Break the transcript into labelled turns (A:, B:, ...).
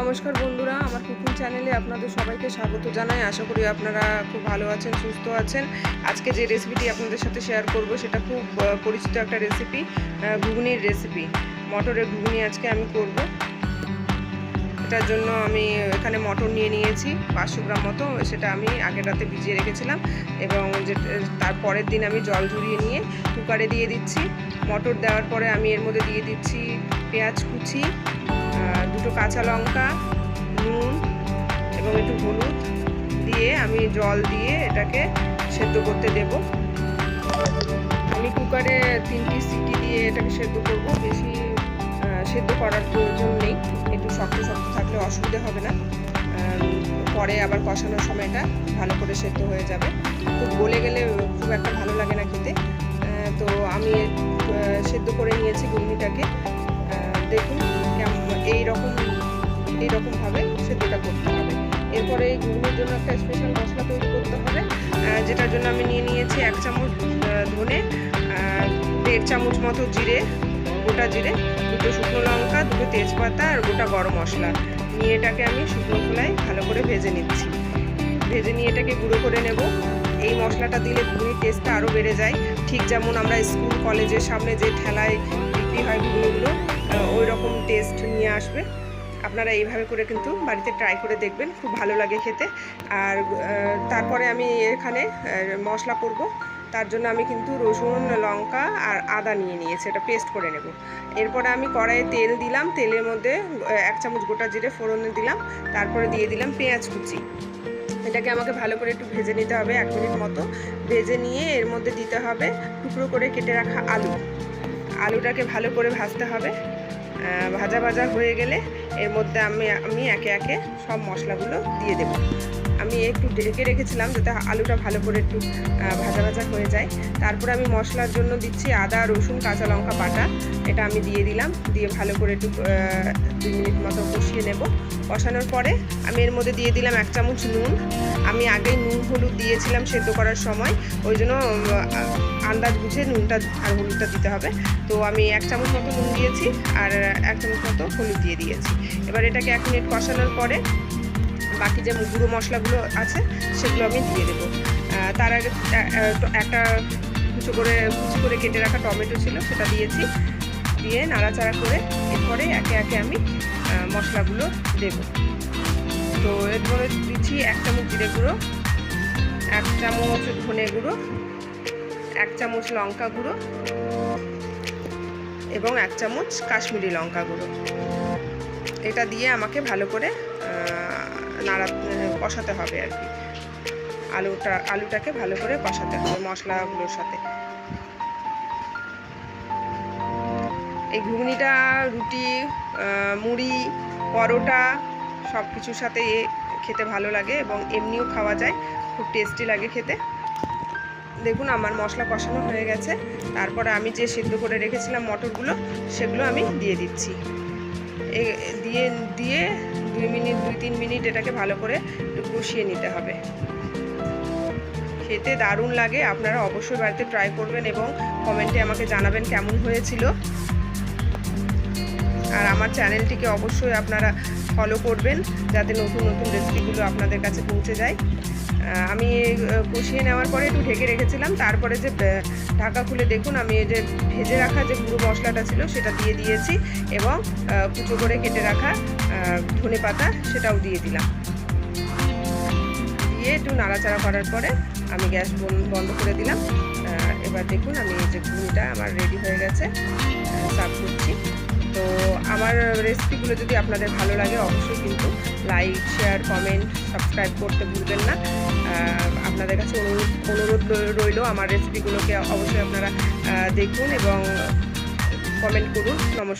A: নমস্কার বন্ধুরা, আমার কুকিং চ্যানেলে আপনাদের সবাইকে স্বাগত জানাই। আশা করি আপনারা খুব ভালো আছেন, সুস্থ আছেন। আজকে যে রেসিপিটি আপনাদের সাথে শেয়ার করব, সেটা খুব পরিচিত একটা রেসিপি ঘুগনির রেসিপি মটরের ঘুগনি আজকে আমি করব। এটার জন্য আমি এখানে মটর নিয়ে নিয়েছি, পাঁচশো গ্রাম মতো। সেটা আমি আগের রাতে ভিজিয়ে রেখেছিলাম এবং যে, তার পরের দিন আমি জল ঝরিয়ে নিয়ে কুকারে দিয়ে দিচ্ছি। মটর দেওয়ার পরে আমি এর মধ্যে দিয়ে দিচ্ছি পেঁয়াজ কুচি দুটো কাঁচা লঙ্কা, নুন এবং একটু হলুদ দিয়ে আমি জল দিয়ে এটাকে সেদ্ধ করতে দেব। আমি কুকারে তিনটি সিটি দিয়ে এটাকে সেদ্ধ করব। বেশি সেদ্ধ করার প্রয়োজন নেই। একটু শক্ত শক্ত থাকলে অসুবিধা হবে না। পরে আবার কষানোর সময়টা ভালো করে সেদ্ধ হয়ে যাবে। খুব গলে গেলে খুব একটা ভালো লাগে না খেতে। তো আমি সেদ্ধ করে নিয়েছি ঘুগনিটাকে। এইরকমভাবে সেদ্ধটা করতে হবে। এরপরে এই ঘুগনির জন্য একটা স্পেশাল মশলা তৈরি করতে হবে যেটার জন্য আমি নিয়ে নিয়েছি এক চামচ ধনে দেড় চামচ মতো জিরে, গোটা জিরে, দুটো শুকনো লঙ্কা, দুটো তেজপাতা, আর গোটা গরম মশলা। নিয়ে এটাকে আমি শুকনো খোলায় ভালো করে ভেজে নিচ্ছি। ভেজে নিয়ে এটাকে গুঁড়ো করে নেব। এই মশলাটা দিলে ঘুগনির টেস্টটা আরও বেড়ে যায়। ঠিক যেমন আমরা স্কুল, কলেজের সামনে যে ঠেলায় বিক্রি হয় ঘুগনিগুলো ওই রকম টেস্ট নিয়ে আসবে। আপনারা এইভাবে করে কিন্তু বাড়িতে ট্রাই করে দেখবেন, খুব ভালো লাগে খেতে। আর তারপরে আমি এখানে মশলা করব। তার জন্য আমি কিন্তু রসুন, লঙ্কা আর আদা নিয়ে নিয়েছি, এটা পেস্ট করে নেব। এরপরে আমি কড়াইয়ে তেল দিলাম, তেলের মধ্যে এক চামচ গোটা জিরে ফোড়নে দিলাম, তারপরে দিয়ে দিলাম পেঁয়াজ কুচি। এটাকে আমাকে ভালো করে একটু ভেজে নিতে হবে, এক মিনিট মতো। ভেজে নিয়ে এর মধ্যে দিতে হবে টুকরো করে কেটে রাখা আলু। আলুটাকে ভালো করে ভাজতে হবে। ভাজা ভাজা হয়ে গেলে এর মধ্যে আমি আমি একে একে সব মশলাগুলো দিয়ে দেব। আমি একটু ঢেকে রেখেছিলাম যাতে আলুটা ভালো করে একটু ভাজা ভাজা হয়ে যায়। তারপরে আমি মশলার জন্য দিচ্ছি আদা, রসুন, কাঁচা লঙ্কা বাটা। এটা আমি দিয়ে দিলাম। দিয়ে ভালো করে একটু দুই মিনিট মতো কষিয়ে নেব। কষানোর পরে আমি এর মধ্যে দিয়ে দিলাম এক চামচ নুন। আমি আগেই নুন, হলুদ দিয়েছিলাম সেদ্ধ করার সময়। ওই জন্য আন্দাজ বুঝে নুনটা আর হলুদটা দিতে হবে। তো আমি এক চামচ মতো নুন দিয়েছি আর এক চামচ মতো হলুদ দিয়ে দিয়েছি। এবার এটাকে এক মিনিট কষানোর পরে বাকি যে গুঁড়ো মশলাগুলো আছে, সেগুলো আমি দিয়ে দেবো। তার আগে একটা কুচো করে, কুচি করে কেটে রাখা টমেটো ছিল, সেটা দিয়েছি। দিয়ে নাড়াচাড়া করে এরপরে একে একে আমি মশলাগুলো দেবো। তো এরপরে দিচ্ছি এক চামচ জিরে গুঁড়ো, এক চামচ ধনে গুঁড়ো, এক চামচ লঙ্কা গুঁড়ো এবং এক চামচ কাশ্মীরি লঙ্কা গুঁড়ো। এটা দিয়ে আমাকে ভালো করে নাড়া কষাতে হবে আর কি। আলুটা, আলুটাকে ভালো করে কষাতে হবে মশলাগুলোর সাথে। এই ঘুগনিটা, রুটি মুড়ি, পরোটা সব কিছুর সাথে এ খেতে ভালো লাগে এবং এমনিও খাওয়া যায়, খুব টেস্টি লাগে খেতে। দেখুন আমার মশলা কষানো হয়ে গেছে। তারপরে আমি যে সিদ্ধ করে রেখেছিলাম মটরগুলো, সেগুলো আমি দিয়ে দিচ্ছি। এ- দিয়ে দিয়ে দুই মিনিট, দুই, তিন মিনিট এটাকে ভালো করে একটু কষিয়ে নিতে হবে। খেতে দারুণ লাগে, আপনারা অবশ্যই বাড়িতে ট্রাই করবেন এবং কমেন্টে আমাকে জানাবেন কেমন হয়েছিল। আর আমার চ্যানেলটিকে অবশ্যই আপনারা ফলো করবেন, যাতে নতুন নতুন রেসিপিগুলো আপনাদের কাছে পৌঁছে যায়। আমি কষিয়ে নেওয়ার পরে একটু ঢেকে রেখেছিলাম। তারপরে যে ঢাকা খুলে দেখুন, আমি এই যে ভেজে রাখা যে গুঁড়ো মশলাটা ছিল, সেটা দিয়ে দিয়েছি এবং কুচো করে কেটে রাখা ধনে পাতা, সেটাও দিয়ে দিলাম। দিয়ে একটু নাড়াচাড়া করার পরে আমি গ্যাস বন- বন্ধ করে দিলাম। এবার দেখুন, আমি এই যে ঘুগনিটা আমার রেডি হয়ে গেছে। সার্ভ করছি। তো আমার রেসিপিগুলো যদি আপনাদের ভালো লাগে, অবশ্যই কিন্তু লাইক শেয়ার কমেন্ট সাবস্ক্রাইব করতে ভুলবেন না। আপনাদের কাছে অনুরোধ অনুরোধ রইল আমার রেসিপিগুলোকে অবশ্যই আপনারা দেখুন এবং কমেন্ট করুন। নমস্কার।